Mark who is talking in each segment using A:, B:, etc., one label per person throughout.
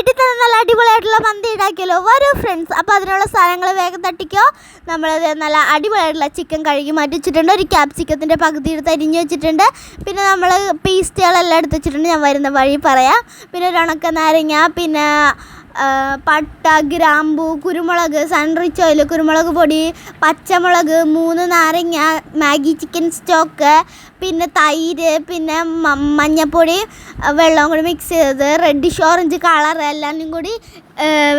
A: വീട്ടിൽ തന്നെ നല്ല അടിപൊളിയായിട്ടുള്ള മന്തി ഉണ്ടാക്കിയല്ലോ വരൂ ഫ്രണ്ട്സ് അപ്പോൾ അതിനുള്ള സാധനങ്ങൾ വേഗം തട്ടിക്കോ. നമ്മളത് നല്ല അടിപൊളിയായിട്ടുള്ള ചിക്കൻ കഴുകി മാറ്റി വെച്ചിട്ടുണ്ട് ഒരു ക്യാപ്സിക്കത്തിന്റെ പകുതി എടുത്ത് അരിഞ്ഞ് വെച്ചിട്ടുണ്ട്. പിന്നെ നമ്മൾ പേസ്റ്റുകളെല്ലാം എടുത്ത് വെച്ചിട്ടുണ്ട്. ഞാൻ വരുന്ന വഴി പറയാം. പിന്നെ ഒരു ഉണക്ക നാരങ്ങ പിന്നെ പട്ട ഗ്രാമ്പു കുരുമുളക് സൺറിച്ച് ഓയിൽ കുരുമുളക് പൊടി പച്ചമുളക് മൂന്ന് നാരങ്ങ മാഗി ചിക്കൻ സ്റ്റോക്ക് പിന്നെ തൈര് പിന്നെ മഞ്ഞപ്പൊടി വെള്ളം കൂടി മിക്സ് ചെയ്തത് റെഡിഷ് ഓറഞ്ച് കളർ എല്ലാവരും കൂടി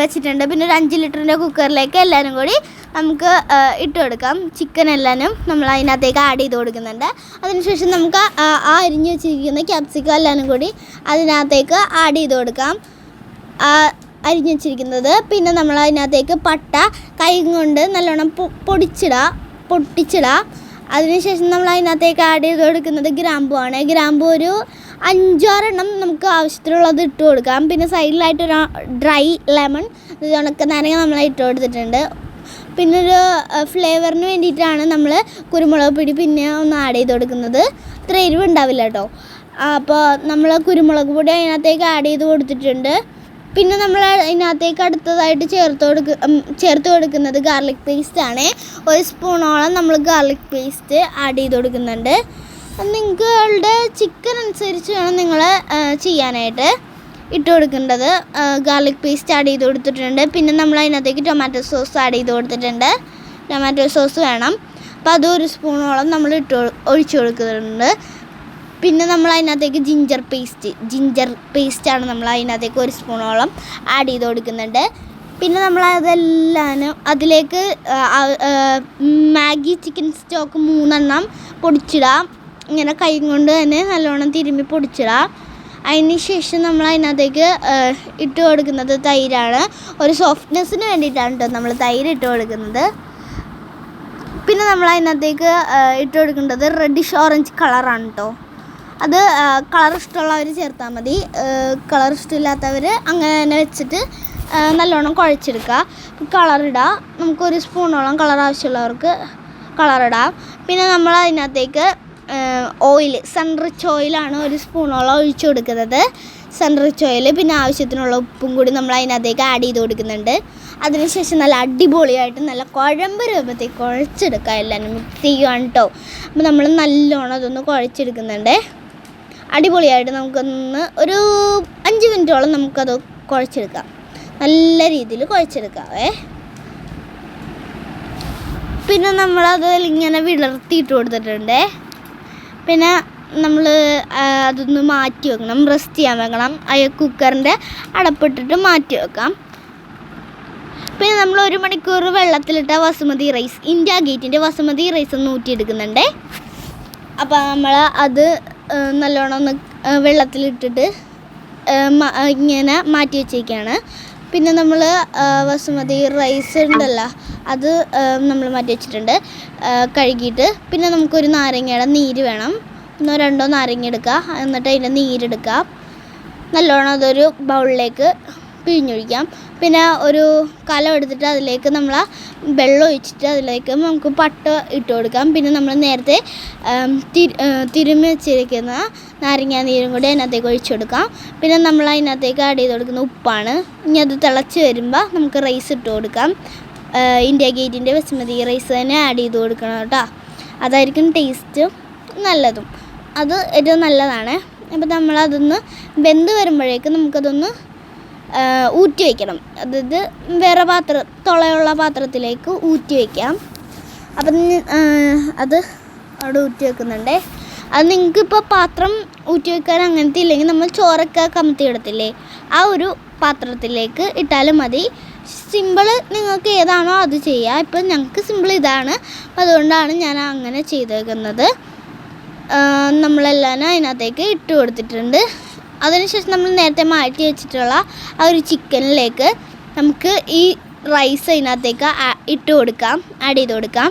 A: വെച്ചിട്ടുണ്ട്. പിന്നെ ഒരു അഞ്ച് ലിറ്ററിന്റെ കുക്കറിലേക്ക് എല്ലാവരും കൂടി നമുക്ക് ഇട്ട് കൊടുക്കാം. ചിക്കൻ എല്ലാനും നമ്മൾ അതിനകത്തേക്ക് ആഡ് ചെയ്ത് കൊടുക്കുന്നുണ്ട്. അതിനുശേഷം നമുക്ക് ആ അരിഞ്ഞ് വെച്ചിരിക്കുന്ന ക്യാപ്സിക്കം എല്ലാവരും കൂടി അതിനകത്തേക്ക് ആഡ് ചെയ്ത് കൊടുക്കാം. അരിഞ്ഞ് വെച്ചിരിക്കുന്നത് പിന്നെ നമ്മൾ അതിനകത്തേക്ക് പട്ട കൈ കൊണ്ട് നല്ലോണം പൊടിച്ചിടുക പൊട്ടിച്ചിടുക അതിനുശേഷം നമ്മൾ അതിനകത്തേക്ക് ആഡ് ചെയ്ത് കൊടുക്കുന്നത് ഗ്രാമ്പുവാണ് ഗ്രാമ്പു ഒരു അഞ്ചാറെണ്ണം നമുക്ക് ആവശ്യത്തിനുള്ളത് ഇട്ട് കൊടുക്കാം. പിന്നെ സൈഡിലായിട്ട് ഒരു ഡ്രൈ ലെമൺ ഉണക്ക നാരങ്ങ നമ്മൾ ഇട്ട് കൊടുത്തിട്ടുണ്ട്. പിന്നെ ഒരു ഫ്ലേവറിന് വേണ്ടിയിട്ടാണ് നമ്മൾ കുരുമുളക് പൊടി പിന്നെ ഒന്ന് ആഡ് ചെയ്ത് കൊടുക്കുന്നത്. ഇത്ര എരിവ് ഉണ്ടാവില്ല കേട്ടോ അപ്പോൾ നമ്മൾ കുരുമുളക് പൊടി അതിനകത്തേക്ക് ആഡ് ചെയ്ത് കൊടുത്തിട്ടുണ്ട്. പിന്നെ നമ്മൾ അതിനകത്തേക്ക് അടുത്തതായിട്ട് ചേർത്ത് കൊടുക്ക ചേർത്ത് കൊടുക്കുന്നത് ഗാർലിക് പേസ്റ്റ് ആണ്. ഒരു സ്പൂണോളം നമ്മൾ ഗാർലിക് പേസ്റ്റ് ആഡ് ചെയ്ത് കൊടുക്കുന്നുണ്ട്. നിങ്ങളുടെ ചിക്കൻ അനുസരിച്ച് വേണം നിങ്ങൾ ചെയ്യാനായിട്ട് ഇട്ട് കൊടുക്കേണ്ടത്. ഗാർലിക് പേസ്റ്റ് ആഡ് ചെയ്ത് കൊടുത്തിട്ടുണ്ട്. പിന്നെ നമ്മൾ അതിനകത്തേക്ക് ടൊമാറ്റോ സോസ് ആഡ് ചെയ്ത് കൊടുത്തിട്ടുണ്ട്. ടൊമാറ്റോ സോസ് വേണം. അപ്പോൾ അതും ഒരു സ്പൂണോളം നമ്മൾ ഇട്ട് ഒഴിച്ച് കൊടുക്കുന്നുണ്ട്. പിന്നെ നമ്മൾ അതിനകത്തേക്ക് ജിഞ്ചർ പേസ്റ്റ് ജിഞ്ചർ പേസ്റ്റാണ് നമ്മൾ അതിനകത്തേക്ക് ഒരു സ്പൂണോളം ആഡ് ചെയ്ത് കൊടുക്കുന്നുണ്ട്. പിന്നെ നമ്മൾ അതെല്ലാം അതിലേക്ക് മാഗി ചിക്കൻ സ്റ്റോക്ക് മൂന്നെണ്ണം പൊടിച്ചിടാം. ഇങ്ങനെ കൈ കൊണ്ട് തന്നെ നല്ലോണം തിരുമ്മി പൊടിച്ചിടാം. അതിന് ശേഷം നമ്മൾ അതിനകത്തേക്ക് ഇട്ട് കൊടുക്കുന്നത് തൈരാണ്. ഒരു സോഫ്റ്റ്നെസ്സിന് വേണ്ടിയിട്ടാണ് കേട്ടോ നമ്മൾ തൈര് ഇട്ട് കൊടുക്കുന്നത്. പിന്നെ നമ്മൾ അതിനകത്തേക്ക് ഇട്ട് കൊടുക്കേണ്ടത് റെഡിഷ് ഓറഞ്ച് കളറാണ് കേട്ടോ അത് കളർ ഇഷ്ടമുള്ളവർ ചേർത്താൽ മതി. കളർ ഇഷ്ടമില്ലാത്തവർ അങ്ങനെ തന്നെ വെച്ചിട്ട് നല്ലോണം കുഴച്ചെടുക്കുക. കളർ ഇടുക നമുക്കൊരു സ്പൂണോളം കളർ ആവശ്യമുള്ളവർക്ക് കളറിടാം പിന്നെ നമ്മൾ അതിനകത്തേക്ക് ഓയിൽ സൺറിച്ച് ഓയിലാണ് ഒരു സ്പൂണോളം ഒഴിച്ചു കൊടുക്കുന്നത്. സൺറിച്ച് ഓയിൽ പിന്നെ ആവശ്യത്തിനുള്ള ഉപ്പും കൂടി നമ്മൾ അതിനകത്തേക്ക് ആഡ് ചെയ്ത് കൊടുക്കുന്നുണ്ട്. അതിനുശേഷം നല്ല അടിപൊളിയായിട്ട് നല്ല കുഴമ്പ് രൂപത്തിൽ കുഴച്ചെടുക്കുക എല്ലാവരും. മിക്സ് ചെയ്യുകയാണ് കേട്ടോ. അപ്പോൾ നമ്മൾ നല്ലോണം അതൊന്ന് കുഴച്ചെടുക്കുന്നുണ്ട്. അടിപൊളിയായിട്ട് നമുക്കൊന്ന് ഒരു അഞ്ച് മിനിറ്റോളം നമുക്കത് കുഴച്ചെടുക്കാം. നല്ല രീതിയിൽ കുഴച്ചെടുക്കാവേ. പിന്നെ നമ്മളത് ഇങ്ങനെ വിളർത്തിയിട്ട് കൊടുത്തിട്ടുണ്ട്. പിന്നെ നമ്മൾ അതൊന്ന് മാറ്റി വെക്കണം. റെസ്റ്റ് ചെയ്യാൻ വെക്കണം. അയ കുക്കറിന്റെ അടപ്പിട്ടിട്ട് മാറ്റി വെക്കാം. പിന്നെ നമ്മൾ ഒരു മണിക്കൂർ വെള്ളത്തിലിട്ട വസുമതി റൈസ് ഇന്ത്യ ഗേറ്റിന്റെ വസുമതി റൈസ് ഒന്ന് ഊറ്റിയെടുക്കുന്നുണ്ട്. അപ്പോൾ നമ്മൾ അത് നല്ലോണം ഒന്ന് വെള്ളത്തിലിട്ടിട്ട് ഇങ്ങനെ മാറ്റി വെച്ചേക്കാണ്. പിന്നെ നമ്മൾ വസുമതി റൈസ് ഉണ്ടല്ലോ അത് നമ്മൾ മാറ്റി വെച്ചിട്ടുണ്ട്. കഴുകിയിട്ട് പിന്നെ നമുക്കൊരു നാരങ്ങയുടെ നീര് വേണം. ഒന്നോ രണ്ടോ നാരങ്ങ എടുക്കുക എന്നിട്ട് അതിന്റെ നീരെടുക്കുക നല്ലോണം അതൊരു ബൗളിലേക്ക് പിഴിഞ്ഞൊഴിക്കാം. പിന്നെ ഒരു കലം എടുത്തിട്ട് അതിലേക്ക് നമ്മൾ വെള്ളം ഒഴിച്ചിട്ട് അതിലേക്ക് നമുക്ക് പട്ട ഇട്ട് കൊടുക്കാം. പിന്നെ നമ്മൾ നേരത്തെ തിരുമ്മി വെച്ചിരിക്കുന്ന നാരങ്ങ നീരും കൂടി അതിനകത്തേക്ക് ഒഴിച്ചു കൊടുക്കാം. പിന്നെ നമ്മൾ അതിനകത്തേക്ക് ആഡ് ചെയ്ത് കൊടുക്കുന്ന ഉപ്പാണ്. ഇനി അത് തിളച്ച് വരുമ്പോൾ നമുക്ക് റൈസ് ഇട്ട് കൊടുക്കാം. ഇന്ത്യ ഗേറ്റിന്റെ ബസ്മതി റൈസ് തന്നെ ആഡ് ചെയ്ത് കൊടുക്കണം കേട്ടോ. അതായിരിക്കും ടേസ്റ്റ് നല്ലതും. അത് ഏറ്റവും നല്ലതാണ്. അപ്പോൾ നമ്മളതൊന്ന് വെന്ത് വരുമ്പോഴേക്കും നമുക്കതൊന്ന് ഊറ്റി വയ്ക്കണം അതായത് വേറെ പാത്ര തുളയുള്ള പാത്രത്തിലേക്ക് ഊറ്റി വയ്ക്കാം അപ്പം അത് അവിടെ ഊറ്റി വെക്കുന്നുണ്ട്. അത് നിങ്ങൾക്കിപ്പോൾ പാത്രം ഊറ്റി വെക്കാൻ അങ്ങനത്തെ ഇല്ലെങ്കിൽ നമ്മൾ ചോറൊക്കെ കമത്തി ഇടത്തില്ലേ? ആ ഒരു പാത്രത്തിലേക്ക് ഇട്ടാലും മതി. സിമ്പിൾ നിങ്ങൾക്ക് ഏതാണോ അത് ചെയ്യുക ഇപ്പം ഞങ്ങൾക്ക് സിമ്പിൾ ഇതാണ്. അതുകൊണ്ടാണ് ഞാൻ അങ്ങനെ ചെയ്തേക്കുന്നത്. നമ്മളെല്ലാം അതിനകത്തേക്ക് ഇട്ട് കൊടുത്തിട്ടുണ്ട്. അതിനുശേഷം നമ്മൾ നേരത്തെ മാറ്റി വെച്ചിട്ടുള്ള ആ ഒരു ചിക്കനിലേക്ക് നമുക്ക് ഈ റൈസ് അതിനകത്തേക്ക് ഇട്ട് കൊടുക്കാം ആഡ് ചെയ്ത് കൊടുക്കാം.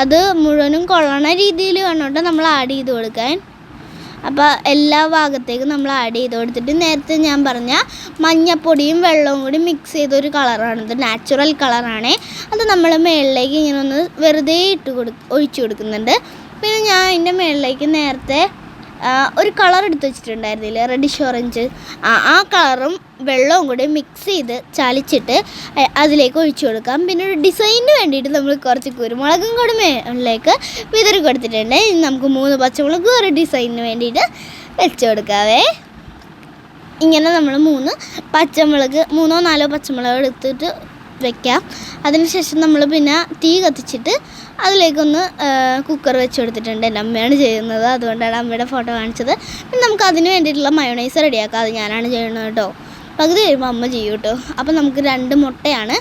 A: അത് മുഴുവനും കൊള്ളണ രീതിയിൽ വേണോട്ട് നമ്മൾ ആഡ് ചെയ്ത് കൊടുക്കാൻ. അപ്പോൾ എല്ലാ ഭാഗത്തേക്കും നമ്മൾ ആഡ് ചെയ്ത് കൊടുത്തിട്ട് നേരത്തെ ഞാൻ പറഞ്ഞ മഞ്ഞപ്പൊടിയും വെള്ളവും കൂടി മിക്സ് ചെയ്തൊരു കളറാണ് ഇത് നാച്ചുറൽ കളറാണ് അത് നമ്മൾ മുകളിലേക്ക് ഇങ്ങനെ ഒന്ന് വെറുതെ ഇട്ട് കൊടു ഒഴിച്ചു കൊടുക്കുന്നുണ്ട്. പിന്നെ ഞാൻ അതിന്റെ മുകളിലേക്ക് നേരത്തെ ഒരു കളർ എടുത്ത് വെച്ചിട്ടുണ്ടായിരുന്നില്ലേ? റെഡിഷ് ഓറഞ്ച് ആ ആ കളറും വെള്ളവും കൂടി മിക്സ് ചെയ്ത് ചാലിച്ചിട്ട് അതിലേക്ക് ഒഴിച്ചു കൊടുക്കാം. പിന്നെ ഒരു ഡിസൈനിന് വേണ്ടിയിട്ട് നമ്മൾ കുറച്ച് കുരുമുളകും കൂടി മേളിലേക്ക് വിതറി കൊടുത്തിട്ടുണ്ട്. ഇനി നമുക്ക് മൂന്ന് പച്ചമുളകും ഒരു ഡിസൈനിന് വേണ്ടിയിട്ട് വെച്ച് കൊടുക്കാവേ. ഇങ്ങനെ നമ്മൾ മൂന്ന് പച്ചമുളക് മൂന്നോ നാലോ പച്ചമുളക് എടുത്തിട്ട് വെക്കാം. അതിനുശേഷം നമ്മൾ പിന്നെ തീ കത്തിച്ചിട്ട് അതിലേക്കൊന്ന് കുക്കർ വെച്ച് കൊടുത്തിട്ടുണ്ട് എന്റെ അമ്മയാണ് ചെയ്യുന്നത്. അതുകൊണ്ടാണ് അമ്മയുടെ ഫോട്ടോ കാണിച്ചത്. പിന്നെ നമുക്ക് അതിന് വേണ്ടിയിട്ടുള്ള മയോണൈസ് റെഡിയാക്കാം. അത് ഞാനാണ് ചെയ്യുന്നത് കേട്ടോ. പകുതി കഴിയുമ്പോൾ അമ്മ ചെയ്യും കേട്ടോ. അപ്പോൾ നമുക്ക് രണ്ട് മുട്ടയാണ്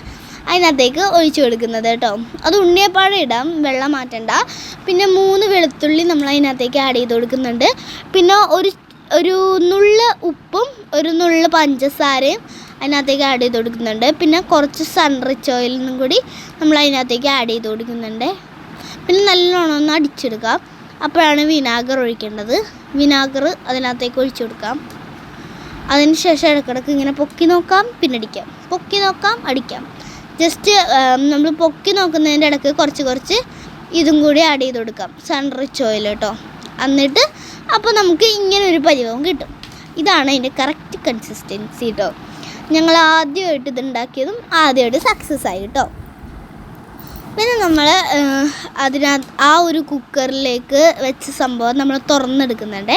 A: അതിനകത്തേക്ക് ഒഴിച്ചു കൊടുക്കുന്നത് കേട്ടോ. അത് ഉണ്ണിയപ്പാഴം ഇടാം. വെള്ളം മാറ്റണ്ട. പിന്നെ മൂന്ന് വെളുത്തുള്ളി നമ്മൾ അതിനകത്തേക്ക് ആഡ് ചെയ്ത് കൊടുക്കുന്നുണ്ട്. പിന്നെ ഒരു ഒരു നുള്ള് ഉപ്പും ഒരു നുള്ള് പഞ്ചസാരയും അതിനകത്തേക്ക് ആഡ് ചെയ്ത് കൊടുക്കുന്നുണ്ട്. പിന്നെ കുറച്ച് സൺറിച്ച് ഓയിലിനും കൂടി നമ്മൾ അതിനകത്തേക്ക് ആഡ് ചെയ്ത് കൊടുക്കുന്നുണ്ട്. പിന്നെ നല്ലോണം ഒന്ന് അടിച്ചെടുക്കാം. അപ്പോഴാണ് വിനാഗർ ഒഴിക്കേണ്ടത്. വിനാഗർ അതിനകത്തേക്ക് ഒഴിച്ചു കൊടുക്കാം. അതിന് ശേഷം ഇടയ്ക്കിടയ്ക്ക് ഇങ്ങനെ പൊക്കി നോക്കാം പിന്നെ അടിക്കാം. പൊക്കി നോക്കാം അടിക്കാം. ജസ്റ്റ് നമ്മൾ പൊക്കി നോക്കുന്നതിന്റെ ഇടയ്ക്ക് കുറച്ച് കുറച്ച് ഇതും കൂടി ആഡ് ചെയ്ത് കൊടുക്കാം. സൺറിച്ച് ഓയിൽ കേട്ടോ. എന്നിട്ട് അപ്പോൾ നമുക്ക് ഇങ്ങനെ ഒരു പരിവം കിട്ടും. ഇതാണ് അതിന്റെ കറക്റ്റ് കൺസിസ്റ്റൻസി കേട്ടോ ഞങ്ങൾ ആദ്യമായിട്ട് ഇത് ഉണ്ടാക്കിയതും ആദ്യമായിട്ട് സക്സസ് ആയി കേട്ടോ പിന്നെ നമ്മൾ അതിനകത്ത് ആ ഒരു കുക്കറിലേക്ക് വെച്ച സംഭവം നമ്മൾ തുറന്നെടുക്കുന്നുണ്ട്.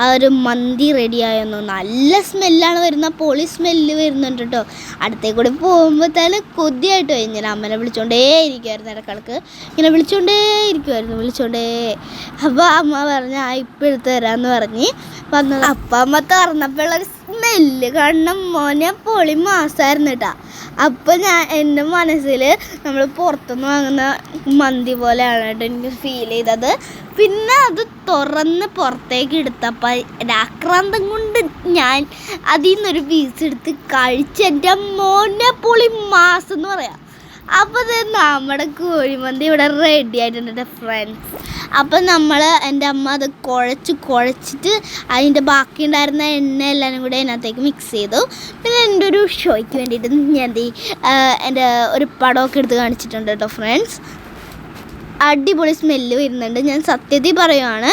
A: ആ ഒരു മന്തി റെഡിയായെന്നു നല്ല സ്മെല്ലാണ് വരുന്ന പൊളി സ്മെല്ല് വരുന്നുണ്ട് കേട്ടോ അടുത്തേ കൂടി പോകുമ്പോൾ തന്നെ കൊതിയായിട്ട് പോയി ഞാൻ അമ്മനെ വിളിച്ചോണ്ടേ ഇരിക്കുമായിരുന്നു ഇടക്കിടക്ക്. ഇങ്ങനെ വിളിച്ചോണ്ടേ ഇരിക്കുമായിരുന്നു വിളിച്ചോണ്ടേ. അപ്പോൾ അമ്മ പറഞ്ഞ ആ ഇപ്പം എടുത്ത് തരാമെന്ന് പറഞ്ഞ് വന്നത്. അപ്പം അമ്മ തുറന്നപ്പോഴുള്ളൊരു സ്മെല്ല് കാരണം മോനെ പൊളി മാസമായിരുന്നു കേട്ടോ അപ്പോൾ ഞാൻ എന്റെ മനസ്സിൽ നമ്മൾ പുറത്തുനിന്ന് വാങ്ങുന്ന മന്തി പോലെയാണ് കേട്ടോ എനിക്ക് ഫീൽ ചെയ്തത്. പിന്നെ അത് തുറന്ന് പുറത്തേക്ക് എടുത്തപ്പോൾ രാക്രാന്തം കൊണ്ട് ഞാൻ അതിൽ നിന്നൊരു പീസ് എടുത്ത് കഴിച്ച് എന്റെ മോനെ പൊളി മാസം എന്ന് പറയാം അപ്പോൾ നമ്മുടെ കോഴിമന്തി ഇവിടെ റെഡി ആയിട്ടുണ്ട് ഫ്രണ്ട്സ് അപ്പം നമ്മൾ എന്റെ അമ്മ അത് കുഴച്ച് കുഴച്ചിട്ട് അതിന്റെ ബാക്കി ഉണ്ടായിരുന്ന എണ്ണ എല്ലാം കൂടി അതിനകത്തേക്ക് മിക്സ് ചെയ്തു. പിന്നെ എന്റെ ഒരു ഷോയ്ക്ക് വേണ്ടിയിട്ട് ഞാൻ എന്ത് എന്റെ ഒരു പടമൊക്കെ എടുത്ത് കാണിച്ചിട്ടുണ്ട് കേട്ടോ ഫ്രണ്ട്സ് അടിപൊളി സ്മെല്ല് വരുന്നുണ്ട്. ഞാൻ സത്യത്തിൽ പറയുവാണ്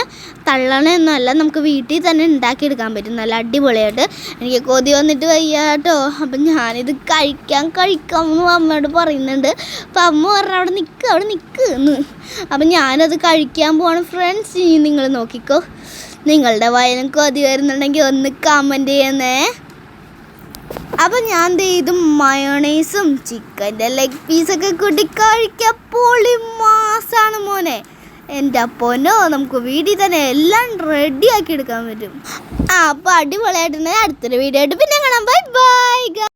A: തള്ളണയൊന്നുമല്ല നമുക്ക് വീട്ടിൽ തന്നെ ഉണ്ടാക്കിയെടുക്കാൻ പറ്റും. നല്ല അടിപൊളിയായിട്ട്. എനിക്ക് കൊതി വന്നിട്ട് വയ്യ കേട്ടോ അപ്പം ഞാനിത് കഴിക്കാൻ കഴിക്കാം എന്ന് അമ്മയോട് പറയുന്നുണ്ട് അപ്പം അമ്മ പറഞ്ഞ അവിടെ നിൽക്ക് അവിടെ നിൽക്ക് എന്ന്. അപ്പം ഞാനത് കഴിക്കാൻ പോവാണ് ഫ്രണ്ട്സ് ഇനി നിങ്ങൾ നോക്കിക്കോ. നിങ്ങളുടെ വയലും കൊതി വരുന്നുണ്ടെങ്കിൽ ഒന്ന് കമന്റ് ചെയ്യുന്നേ. അപ്പം ഞാൻ ഇത് മയോണൈസും ചിക്കന്റെ ലെഗ് പീസൊക്കെ കൂട്ടി കഴിക്കപ്പോൾ പൊളി മാസാണ് മോനെ. എന്റെ അപ്പോനോ നമുക്ക് വീട്ടിൽ തന്നെ എല്ലാം റെഡി ആക്കി എടുക്കാൻ പറ്റും. ആ അപ്പോൾ അടിപൊളിയായിട്ടുണ്ടെങ്കിൽ അടുത്തൊരു വീഡിയോ ആയിട്ട് പിന്നെ കാണാം. Bye bye